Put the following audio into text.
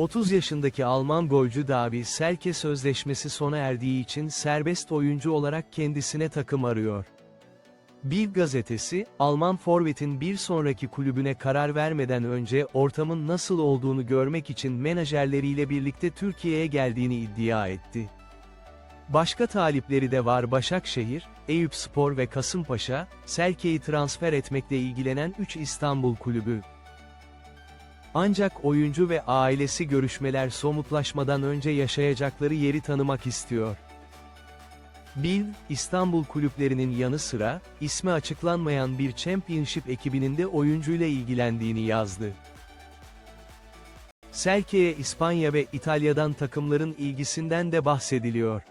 30 yaşındaki Alman golcü Davi Selke sözleşmesi sona erdiği için serbest oyuncu olarak kendisine takım arıyor. Bild gazetesi, Alman forvetin bir sonraki kulübüne karar vermeden önce ortamın nasıl olduğunu görmek için menajerleriyle birlikte Türkiye'ye geldiğini iddia etti. Başka talipleri de var Başakşehir, Eyüpspor ve Kasımpaşa, Selke'yi transfer etmekle ilgilenen 3 İstanbul kulübü. Ancak oyuncu ve ailesi görüşmeler somutlaşmadan önce yaşayacakları yeri tanımak istiyor. Bill, İstanbul kulüplerinin yanı sıra, ismi açıklanmayan bir Championship ekibinin de oyuncuyla ilgilendiğini yazdı. Selke'ye İspanya ve İtalya'dan takımların ilgisinden de bahsediliyor.